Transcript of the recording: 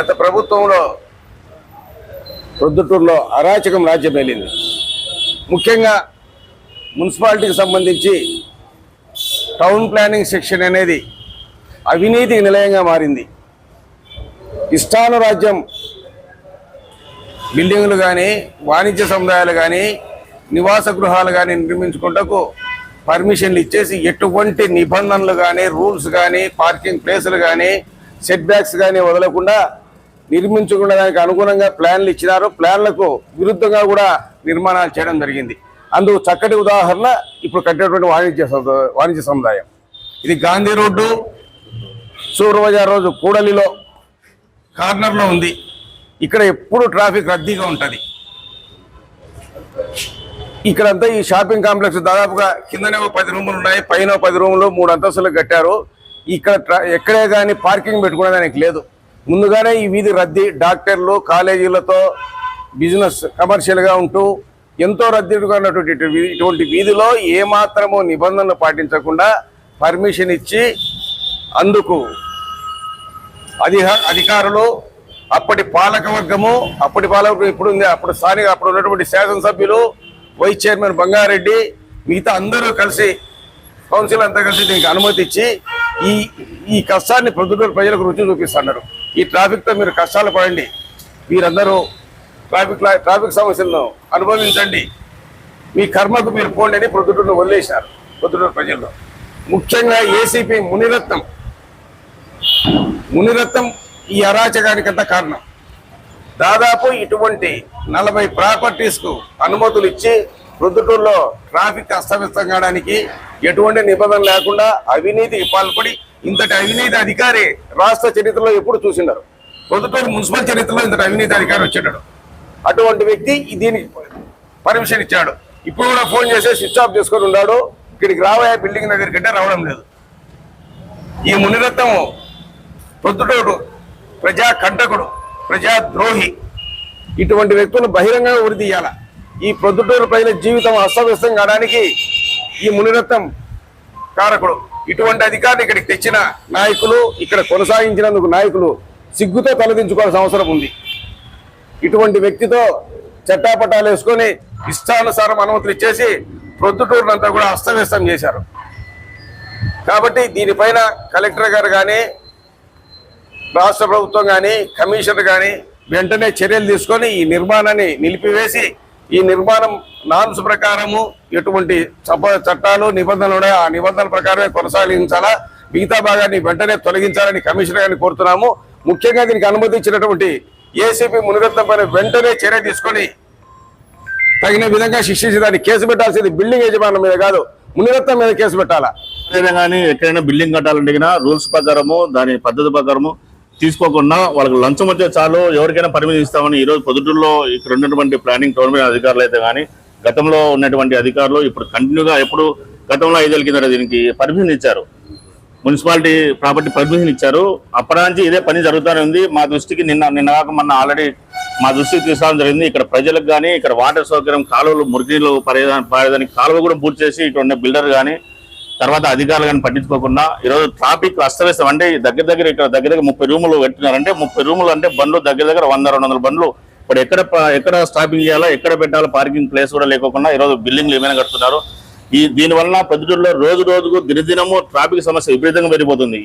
గత ప్రభుత్వంలో ప్రొద్దుటూరులో అరాచకం రాజ్యం వెళ్ళింది ముఖ్యంగా మున్సిపాలిటీకి సంబంధించి టౌన్ ప్లానింగ్ సెక్షన్ అనేది అవినీతికి నిలయంగా మారింది. ఇష్టానురాజ్యం బిల్డింగులు కానీ వాణిజ్య సముదాయాలు కానీ నివాస గృహాలు కానీ నిర్మించుకుంటకు పర్మిషన్లు ఇచ్చేసి ఎటువంటి నిబంధనలు కానీ రూల్స్ కానీ పార్కింగ్ ప్లేసులు కానీ సెట్ బ్యాక్స్ కానీ వదలకుండా నిర్మించకుండా దానికి అనుగుణంగా ప్లాన్లు ఇచ్చినారు. ప్లాన్లకు విరుద్ధంగా కూడా నిర్మాణాలు చేయడం జరిగింది. అందుకు చక్కటి ఉదాహరణ ఇప్పుడు కట్టేటువంటి వాణిజ్య వాణిజ్య సముదాయం. ఇది గాంధీ రోడ్డు. సూర్యబజార్ రోజు కూడలిలో కార్నర్లో ఉంది. ఇక్కడ ఎప్పుడు ట్రాఫిక్ రద్దీగా ఉంటుంది. ఇక్కడంతా ఈ షాపింగ్ కాంప్లెక్స్ దాదాపుగా కిందనే ఒక పది రూములు ఉన్నాయి. పైన పది రూములు మూడు అంతస్తులు కట్టారు. ఇక్కడ ట్రా- ఎక్కడే కానీ పార్కింగ్ పెట్టుకోవడానికి లేదు. ముందుగానే ఈ వీధి రద్దీ డాక్టర్లు కాలేజీలతో బిజినెస్ కమర్షియల్గా ఉంటూ ఎంతో రద్దీగా ఉన్నటువంటి ఇటువంటి వీధిలో ఏమాత్రము నిబంధనలు పాటించకుండా పర్మిషన్ ఇచ్చి అందుకు అధిక అధికారులు అప్పటి పాలకవర్గము అప్పటి పాలకవర్గం ఇప్పుడు ఉంది అప్పుడు స్థానిక అప్పుడు ఉన్నటువంటి శాసనసభ్యులు వైస్ చైర్మన్ బంగారెడ్డి మిగతా అందరూ కలిసి కౌన్సిల్ అంతా కలిసి దీనికి అనుమతి ఇచ్చి ఈ ఈ కష్టాన్ని ప్రజలకు రుచి చూపిస్తున్నారు. ఈ ట్రాఫిక్తో మీరు కష్టాలు పడండి. మీరందరూ ట్రాఫిక్ లా- ట్రాఫిక్ సమస్యలను అనుభవించండి. మీ కర్మకు మీరు పోండి అని ప్రొద్దుటూరును వదిలేశారు. ప్రొద్దుటూరు ప్రజల్లో. ముఖ్యంగా ఏసీపీ మునిరత్నం. మునిరత్నం ఈ అరాచకానికంత కారణం. దాదాపు ఇటువంటి నలభై ప్రాపర్టీస్కు అనుమతులు ఇచ్చి ప్రొద్దుటూరులో ట్రాఫిక్ అస్తవ్యస్తం కావడానికి ఎటువంటి నిబంధన లేకుండా అవినీతికి పాల్పడి ఇంతటి అవినీతి అధికారి రాష్ట్ర చరిత్రలో ఎప్పుడు చూసినారు ప్రొద్దుటూరు మున్సిపల్ చరిత్రలో ఇంతటి అవినీతి అధికారి వచ్చాడు అటువంటి వ్యక్తి దీనికి పర్మిషన్ ఇచ్చాడు. ఇప్పుడు కూడా ఫోన్ చేసి స్విచ్ ఆఫ్ చేసుకొని ఉన్నాడు. ఇక్కడికి రావే బిల్డింగ్ దగ్గరికి అంటే రావడం లేదు. ఈ మునిరత్నం ప్రొద్దుటోడు ప్రజా కంటకుడు ప్రజా ద్రోహి. ఇటువంటి వ్యక్తులను బహిరంగంగా ఉరితీయాల ఈ ప్రొద్దుటూరు ప్రజల జీవితం అస్తవ్యస్తం కావడానికి ఈ మునిరత్నం కారకుడు ఇటువంటి అధికారిని ఇక్కడికి తెచ్చిన నాయకులు ఇక్కడ కొనసాగించినందుకు నాయకులు సిగ్గుతో తలదించుకోవాల్సిన అవసరం ఉంది. ఇటువంటి వ్యక్తితో చట్టాపట్టాలు వేసుకొని ఇష్టానుసారం అనుమతులు ఇచ్చేసి ప్రొద్దుటూరునంతా కూడా అస్తవ్యస్తం చేశారు. కాబట్టి దీనిపైన కలెక్టర్ గారు కానీ రాష్ట్ర ప్రభుత్వం కానీ కమిషనర్ కానీ వెంటనే చర్యలు తీసుకొని ఈ నిర్మాణాన్ని నిలిపివేసి ఈ నిర్మాణం నామ్స్ ప్రకారము ఎటువంటి చట్టాలు నిబంధనలు ఉన్నాయో? ఆ నిబంధనల ప్రకారమే కొనసాగించాలా? మిగతా భాగాన్ని వెంటనే తొలగించాలని కమిషనర్ గారిని కోరుతున్నాము. ముఖ్యంగా దీనికి అనుమతించినటువంటి ఏసీపీ మునిరత్నం పైన వెంటనే చర్య తీసుకొని తగిన విధంగా శిక్షించి దాన్ని కేసు పెట్టాల్సింది బిల్డింగ్ యజమానుల మీద కాదు మునిగత్తం మీద కేసు పెట్టాలా? ఏదైనా కానీ ఎక్కడైనా బిల్డింగ్ కట్టాలంటే రూల్స్ ప్రకారము దాని పద్ధతి ప్రకారము తీసుకోకుండా వాళ్ళకి లంచం వచ్చే చాలు ఎవరికైనా పరిమితి ఇస్తామని ఈ రోజు పొద్దుటూరులో ఇక్కడ ఉన్నటువంటి ప్లానింగ్ టోర్నమెంట్ అధికారులు అయితే కానీ గతంలో ఉన్నటువంటి అధికారులు ఇప్పుడు కంటిన్యూగా ఎప్పుడు గతంలో ఐదేళ్ళ కింద దీనికి పర్మిషన్ ఇచ్చారు. మున్సిపాలిటీ ప్రాపర్టీ పర్మిషన్ ఇచ్చారు. అప్పటి నుంచి ఇదే పని జరుగుతూనే ఉంది. మా దృష్టికి నిన్న నిన్న కాక మొన్న ఆల్రెడీ మా దృష్టికి తీసుకోవడం జరిగింది. ఇక్కడ ప్రజలకు కానీ ఇక్కడ వాటర్ సౌకర్యం కాలువలు మురికిలు పరేదా- పడేదానికి కాలువ కూడా పూర్తి చేసి ఇక్కడ ఉన్న బిల్డర్ కానీ తర్వాత అధికారులు కానీ పట్టించుకోకుండా ఈరోజు ట్రాఫిక్ అస్తవ్యస్తం అంటే దగ్గర దగ్గర ఇక్కడ దగ్గర దగ్గర ముప్పై రూములు పెట్టినారంటే ముప్పై రూములు అంటే బండ్లు దగ్గర దగ్గర వంద రెండు వందల బండ్లు. ఇప్పుడు ఎక్కడ ఎక్కడ స్టాపింగ్ చేయాలా ఎక్కడ పెట్టాలో పార్కింగ్ ప్లేస్ కూడా లేకోకుండా ఈరోజు బిల్డింగ్లు ఏమైనా కడుతున్నారు. ఈ దీని వలన రోజు రోజుకు దినదినము ట్రాఫిక్ సమస్య విపరీతంగా పెరిగిపోతుంది.